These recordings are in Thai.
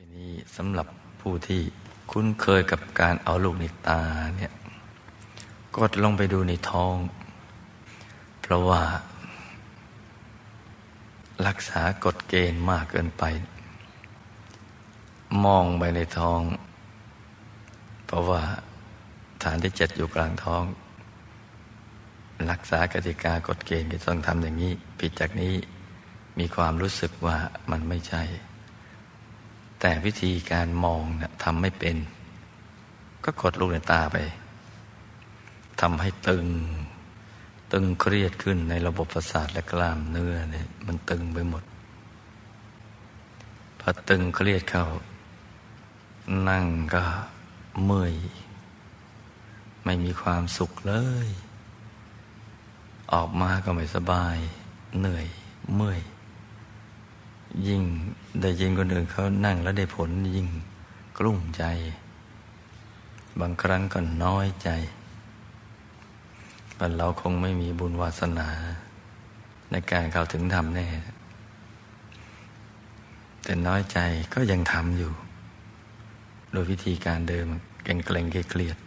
ทีนี้สำหรับผู้ที่คุ้นเคยกับการเอาลูกในตาเนี่ยกดลงไปดูในท้อง เพราะว่า รักษากฎเกณฑ์มากเกินไป มองไปในท้อง เพราะว่าฐานที่เจ็ดอยู่กลางท้อง รักษากติกากฎเกณฑ์ที่ต้องทำอย่างนี้ ผิดจากนี้มีความรู้สึกว่ามันไม่ใช่ แต่วิธีการมองนะทำไม่เป็น ก็กดลูกในตาไปทำให้ตึง ตึงเครียดขึ้นในระบบประสาทและกล้ามเนื้อเนี่ยมันตึงไปหมดพอตึงเครียดเข้า นั่งก็เมื่อยไม่มีความสุขเลย ออกมาก็ไม่สบาย เหนื่อยเมื่อย ยิ่งได้ยินคนอื่นเขานั่งแล้วได้ผลยิ่งกลุ้มใจ บางครั้งก็น้อยใจว่าเราคงไม่มีบุญวาสนา ในการเข้าถึงธรรมแน่ แต่น้อยใจก็ยังทำอยู่ โดยวิธีการเดิมเกรงเกรงเครียด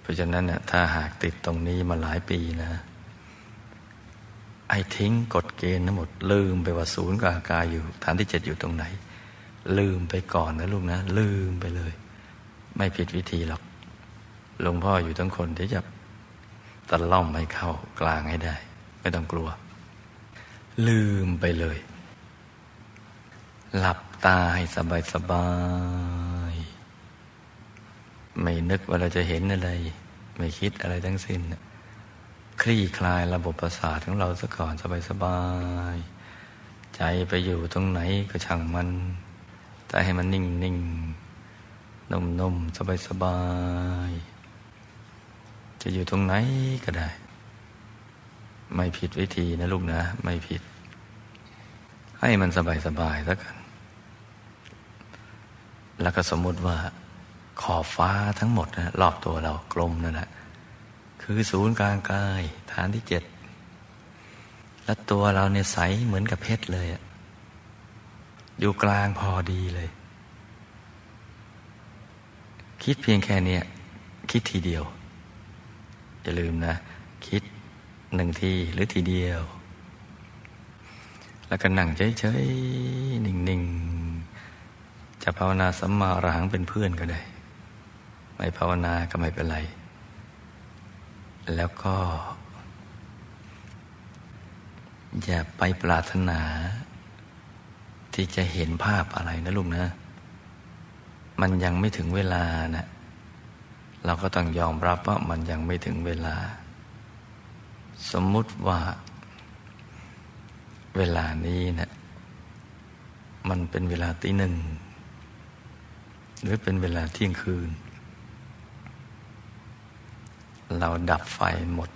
เพราะฉะนั้นเนี่ยถ้าหากติดตรงนี้มาหลายปีนะ ไอ้ทิ้งกฎเกณฑ์ทั้งหมด ลืมไปว่าศูนย์กับอากายอยู่ฐานที่เจ็ดอยู่ตรงไหน ลืมไปก่อนนะลูกนะ ลืมไปเลย ไม่ผิดวิธีหรอกหลวงพ่ออยู่ทั้งคนที่จะตะล่อมให้เข้ากลางให้ได้ ไม่ต้องกลัว ลืมไปเลย หลับตาให้สบายสบายไม่นึกว่าเราจะเห็นอะไร ไม่คิดอะไรทั้งสิ้น คลี่คลายระบบประสาทของเราซะก่อนสบายสบายใจไปอยู่ตรงไหนก็ช่างมัน แต่ให้มันนิ่งนิ่งนุ่มนุ่มสบายสบาย จะอยู่ตรงไหนก็ได้ ไม่ผิดวิธีนะลูกนะ ไม่ผิด ให้มันสบายสบายแล้วกัน แล้วก็สมมติว่าขอบฟ้าทั้งหมดนะรอบตัวเรากลมนั่นแหละ คือศูนย์กลางกาย ฐานที่เจ็ดและตัวเราเนี่ยใสเหมือนกับเพชรเลยอะอยู่กลางพอดีเลย คิดเพียงแค่นี้คิดทีเดียว อย่าลืมนะ คิดหนึ่งทีหรือทีเดียว แล้วก็นั่งเฉยๆ นิ่งๆ จะภาวนาสัมมาอรหังเป็นเพื่อนก็ได้ ไม่ภาวนาก็ไม่เป็นไร แล้วก็ อย่าไปปรารถนา ที่จะเห็นภาพอะไรนะลุงนะ มันยังไม่ถึงเวลานะเราก็ต้องยอมรับว่ามันยังไม่ถึงเวลา สมมุติว่า เวลานี้นะมันเป็นเวลาตีหนึ่ง หรือเป็นเวลาเที่ยงคืน เราดับไฟหมด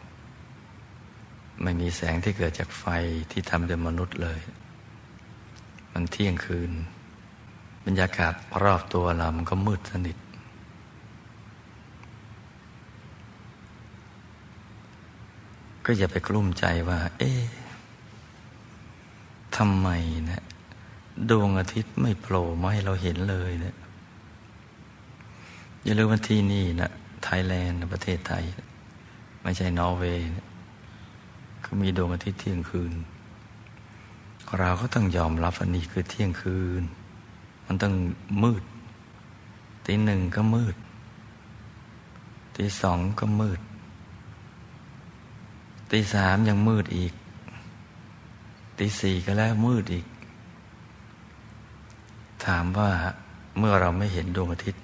ไม่มีแสงที่เกิดจากไฟที่ทำโดยมนุษย์เลย มันเที่ยงคืน บรรยากาศรอบตัวเรามันก็มืดสนิท ก็อย่าไปกลุ้มใจว่า เอ๊ะทำไมนะดวงอาทิตย์ไม่โผล่มาให้เราเห็นเลยเนะี่ยอย่าลืมว่าที่นี่นะ ไทยแลนด์ประเทศไทย ไม่ใช่นอร์เวย์เขามีดวงอาทิตย์เที่ยงคืน เราก็ต้องยอมรับอันนี้คือเที่ยงคืน มันต้องมืดตีหนึ่งก็มืดตีสองก็มืดตีสามยังมืดอีกตีสี่ก็แล้วมืดอีก ถามว่าเมื่อเราไม่เห็นดวงอาทิตย์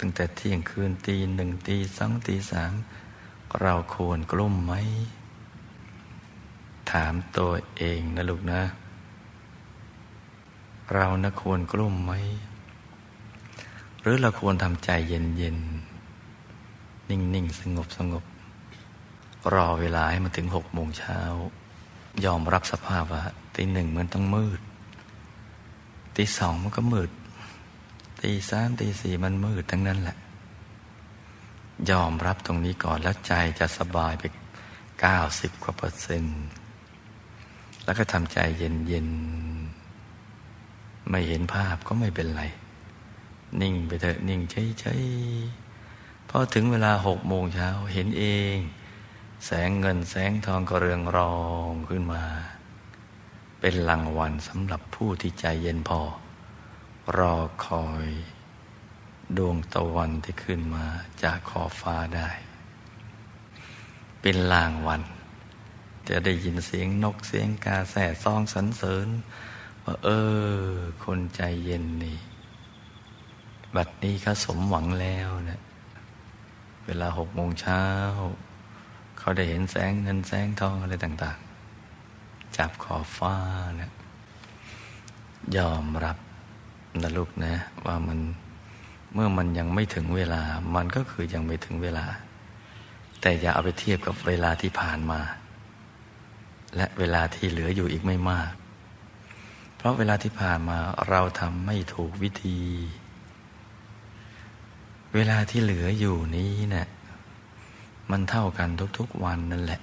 ตั้งแต่เที่ยงคืนตีหนึ่งตีสองตีสามเราควรกลุ้มไหม ถามตัวเองนะลูกนะ เรานะควรกลุ้มไหม หรือเราควรทำใจเย็นเย็นนิ่งนิ่งสงบสงบ รอเวลาให้มันถึงหกโมงเช้า ยอมรับสภาพว่าตีหนึ่งมันต้องมืดตีสองมันก็มืด ตีสามตีสี่มันมืดทั้งนั้นแหละ ยอมรับตรงนี้ก่อนแล้วใจจะสบายไปเก้าสิบกว่าเปอร์เซ็นต์แล้วก็ทำใจเย็นเย็นไม่เห็นภาพก็ไม่เป็นไร นิ่งไปเถอะนิ่งเฉยๆพอถึงเวลาหกโมงเช้าเห็นเอง แสงเงินแสงทองก็เรืองรองขึ้นมา เป็นรางวัลสำหรับผู้ที่ใจเย็นพอ รอคอย ดวงตะวันที่ขึ้นมาจากขอบฟ้าได้ เป็นลางวัน จะได้ยินเสียงนกเสียงกาแส่ซองสรรเสริญ ว่าเออ คนใจเย็นนี่ บัดนี้เขาสมหวังแล้วเนะี่ยเวลาหกโมงเช้า เขาได้เห็นแสงเงินแสงทองอะไรต่าง ๆ จับขอบฟ้าเนะยอมรับ นะลูกนะ ว่ามันเมื่อมันยังไม่ถึงเวลา มันก็คือยังไม่ถึงเวลา แต่อย่าเอาไปเทียบกับเวลาที่ผ่านมา และเวลาที่เหลืออยู่อีกไม่มาก เพราะเวลาที่ผ่านมาเราทำไม่ถูกวิธี เวลาที่เหลืออยู่นี้เนะี่ยมันเท่ากันทุกๆวันนั่นแหละ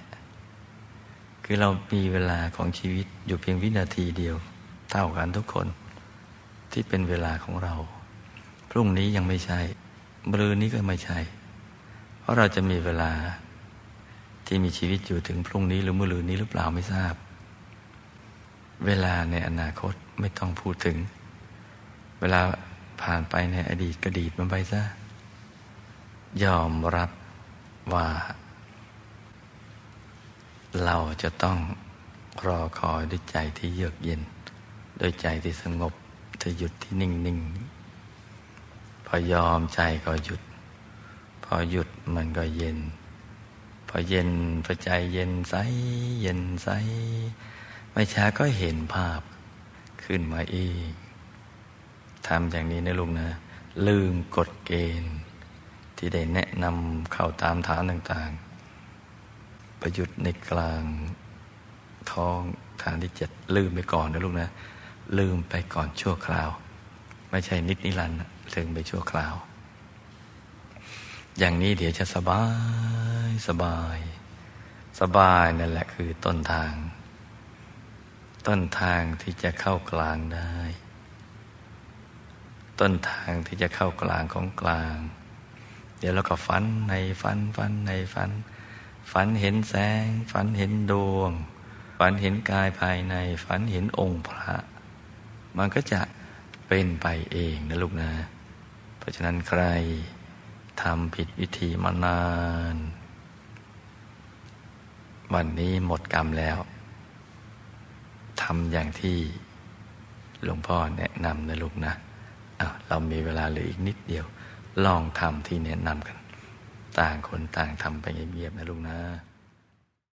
คือเรามีเวลาของชีวิตอยู่เพียงวินาทีเดียว เท่ากันทุกคน ที่เป็นเวลาของเรา พรุ่งนี้ยังไม่ใช่บรืนนี้ก็ไม่ใช่ เพราะเราจะมีเวลาที่มีชีวิตอยู่ถึงพรุ่งนี้หรือมื่อลืนนี้หรือเปล่าไม่ทราบ เวลาในอนาคตไม่ต้องพูดถึง เวลาผ่านไปในอดีตก็ดีดมันไปซะยอมรับว่า เราจะต้องรอคอยด้วยใจที่เยือกเย็นโดยใจที่สงบ จะหยุดที่นิ่งๆพอยอมใจก็หยุด พอหยุดมันก็เย็น พอเย็นพอใจเย็นใสเย็นใสไม่ช้าก็เห็นภาพขึ้นมาอีกทำอย่างนี้นะลุงนะ ลืมกฎเกณฑ์ ที่ได้แนะนำเข้าตามฐานต่างๆ ประยุทธ์ในกลางท้องฐานที่เจ็ดลืมไปก่อนนะลูกนะ ลืมไปก่อนชั่วคราว ไม่ใช่นิดนิรันด์ลืมไปชั่วคราว อย่างนี้เดี๋ยวจะสบายสบาย สบายนั่นแหละคือต้นทาง ต้นทางที่จะเข้ากลางได้ ต้นทางที่จะเข้ากลางของกลาง เดี๋ยวเราก็ฝันในฝันฝันในฝัน ฝันเห็นแสง ฝันเห็นดวง ฝันเห็นกายภายใน ฝันเห็นองค์พระ มันก็จะเป็นไปเองนะลูกนะ เพราะฉะนั้นใครทำผิดวิธีมานาน วันนี้หมดกรรมแล้วทำอย่างที่หลวงพ่อแนะนำนะลูกนะะเรามีเวลาเหลืออีกนิดเดียว ลองทำที่แนะนำกัน ต่างคนต่างทำไปเงียบๆนะลูกนะ